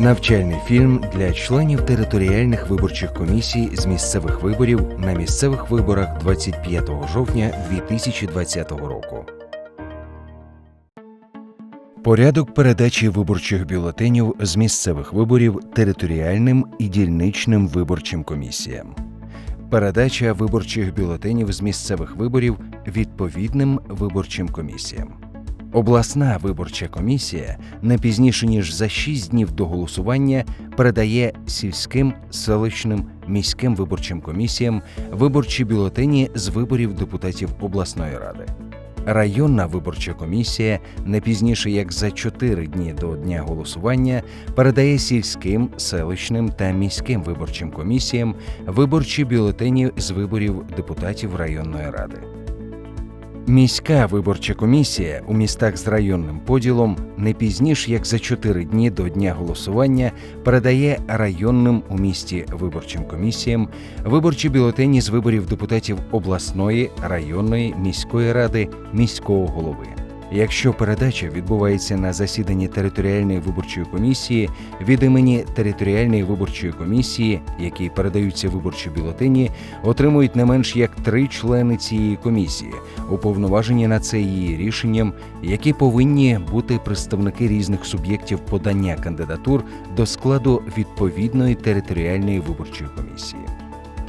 Навчальний фільм для членів територіальних виборчих комісій з місцевих виборів на місцевих виборах 25 жовтня 2020 року. Порядок передачі виборчих бюлетенів з місцевих виборів територіальним і дільничним виборчим комісіям. Передача виборчих бюлетенів з місцевих виборів відповідним виборчим комісіям. Обласна виборча комісія не пізніше ніж за 6 днів до голосування передає сільським, селищним, міським виборчим комісіям виборчі бюлетені з виборів депутатів обласної ради. Районна виборча комісія не пізніше як за 4 дні до дня голосування передає сільським, селищним та міським виборчим комісіям виборчі бюлетені з виборів депутатів районної ради. Міська виборча комісія у містах з районним поділом не пізніше як за 4 дні до дня голосування передає районним у місті виборчим комісіям виборчі бюлетені з виборів депутатів обласної, районної, міської ради, міського голови. Якщо передача відбувається на засіданні територіальної виборчої комісії від імені територіальної виборчої комісії, якій передаються виборчі бюлетені, отримують не менш як три члени цієї комісії, уповноважені на це її рішенням, які повинні бути представники різних суб'єктів подання кандидатур до складу відповідної територіальної виборчої комісії.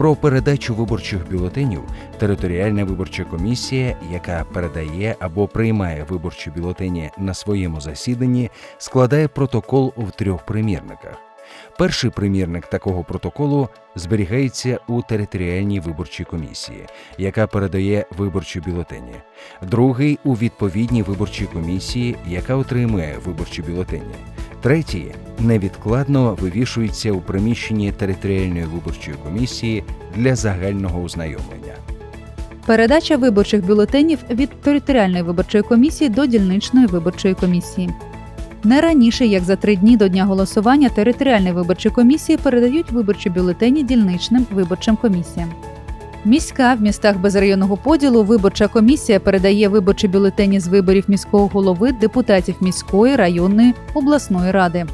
Про передачу виборчих бюлетенів територіальна виборча комісія, яка передає або приймає виборчі бюлетені на своєму засіданні, складає протокол в трьох примірниках. Перший примірник такого протоколу зберігається у територіальній виборчій комісії, яка передає виборчі бюлетені. Другий у відповідній виборчій комісії, яка отримує виборчі бюлетені. Третій невідкладно вивішується у приміщенні територіальної виборчої комісії для загального ознайомлення. Передача виборчих бюлетенів від територіальної виборчої комісії до дільничної виборчої комісії. Не раніше як за три дні до дня голосування територіальні виборчі комісії передають виборчі бюлетені дільничним виборчим комісіям. Міська в містах без районного поділу виборча комісія передає виборчі бюлетені з виборів міського голови, депутатів міської, районної, обласної ради.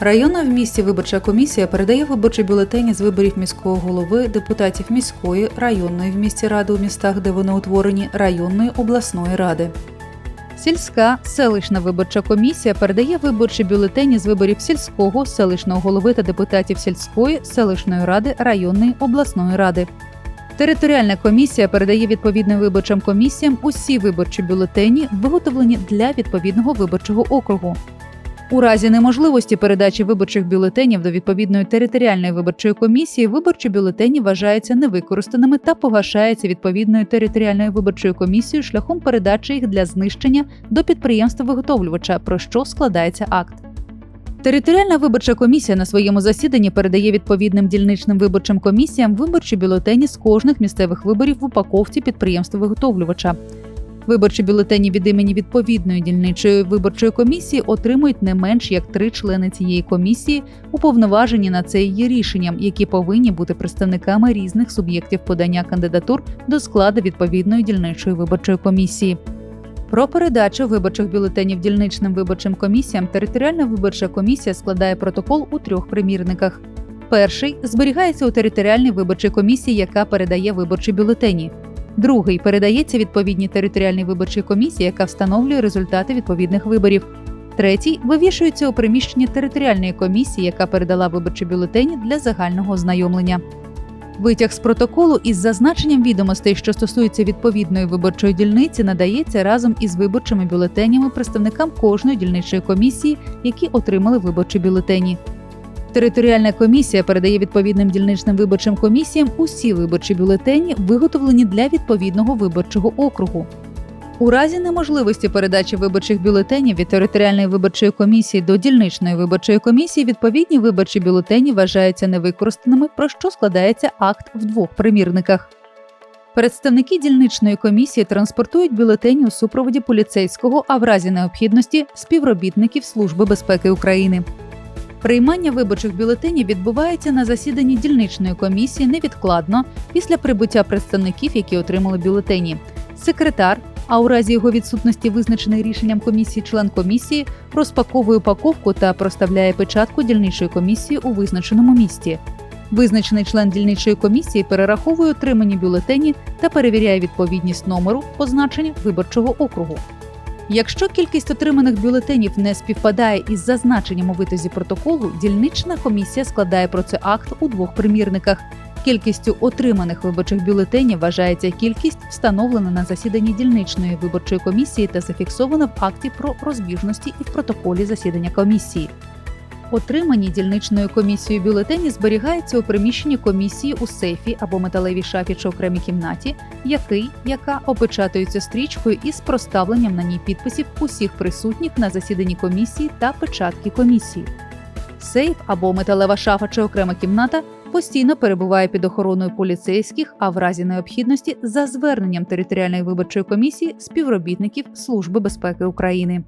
Районна в місті виборча комісія передає виборчі бюлетені з виборів міського голови, депутатів міської, районної в місті ради у містах, де вони утворені, районної обласної ради. Сільська селищна виборча комісія передає виборчі бюлетені з виборів сільського, селищного голови та депутатів сільської, селищної ради, районної обласної ради. Територіальна комісія передає відповідним виборчим комісіям усі виборчі бюлетені, виготовлені для відповідного виборчого округу. У разі неможливості передачі виборчих бюлетенів до відповідної територіальної виборчої комісії виборчі бюлетені вважаються невикористаними та погашаються відповідною територіальною виборчою комісією шляхом передачі їх для знищення до підприємства виготовлювача, про що складається акт. Територіальна виборча комісія на своєму засіданні передає відповідним дільничним виборчим комісіям виборчі бюлетені з кожних місцевих виборів в упаковці підприємства виготовлювача. Виборчі бюлетені від імені відповідної дільничої виборчої комісії отримують не менш як три члени цієї комісії, уповноважені на це її рішенням, які повинні бути представниками різних суб'єктів подання кандидатур до складу відповідної дільничої виборчої комісії. Про передачу виборчих бюлетенів дільничним виборчим комісіям територіальна виборча комісія складає протокол у трьох примірниках. Перший зберігається у територіальній виборчій комісії, яка передає виборчі бюлетені. Другий передається відповідній територіальній виборчій комісії, яка встановлює результати відповідних виборів. Третій вивішується у приміщенні територіальної комісії, яка передала виборчі бюлетені для загального ознайомлення. Витяг з протоколу із зазначенням відомостей, що стосуються відповідної виборчої дільниці, надається разом із виборчими бюлетенями представникам кожної дільничої комісії, які отримали виборчі бюлетені. Територіальна комісія передає відповідним дільничним виборчим комісіям усі виборчі бюлетені, виготовлені для відповідного виборчого округу. У разі неможливості передачі виборчих бюлетенів від територіальної виборчої комісії до дільничної виборчої комісії відповідні виборчі бюлетені вважаються невикористаними, про що складається акт в двох примірниках. Представники дільничної комісії транспортують бюлетені у супроводі поліцейського, а в разі необхідності співробітників Служби безпеки України. Приймання виборчих бюлетенів відбувається на засіданні дільничної комісії невідкладно після прибуття представників, які отримали бюлетені. Секретар, А у разі його відсутності, визначений рішенням комісії, член комісії розпаковує упаковку та проставляє печатку дільничої комісії у визначеному місці. Визначений член дільничої комісії перераховує отримані бюлетені та перевіряє відповідність номеру позначення виборчого округу. Якщо кількість отриманих бюлетенів не співпадає із зазначенням у витязі протоколу, дільнична комісія складає про це акт у двох примірниках. Кількістю отриманих виборчих бюлетенів вважається кількість, встановлена на засіданні дільничної виборчої комісії та зафіксована в акті про розбіжності і в протоколі засідання комісії. Отримані дільничною комісією бюлетені зберігаються у приміщенні комісії у сейфі або металевій шафі чи окремій кімнаті, який, яка опечатується стрічкою із проставленням на ній підписів усіх присутніх на засіданні комісії та печатки комісії. Сейф або металева шафа чи окрема кімната постійно перебуває під охороною поліцейських, а в разі необхідності за зверненням територіальної виборчої комісії співробітників Служби безпеки України.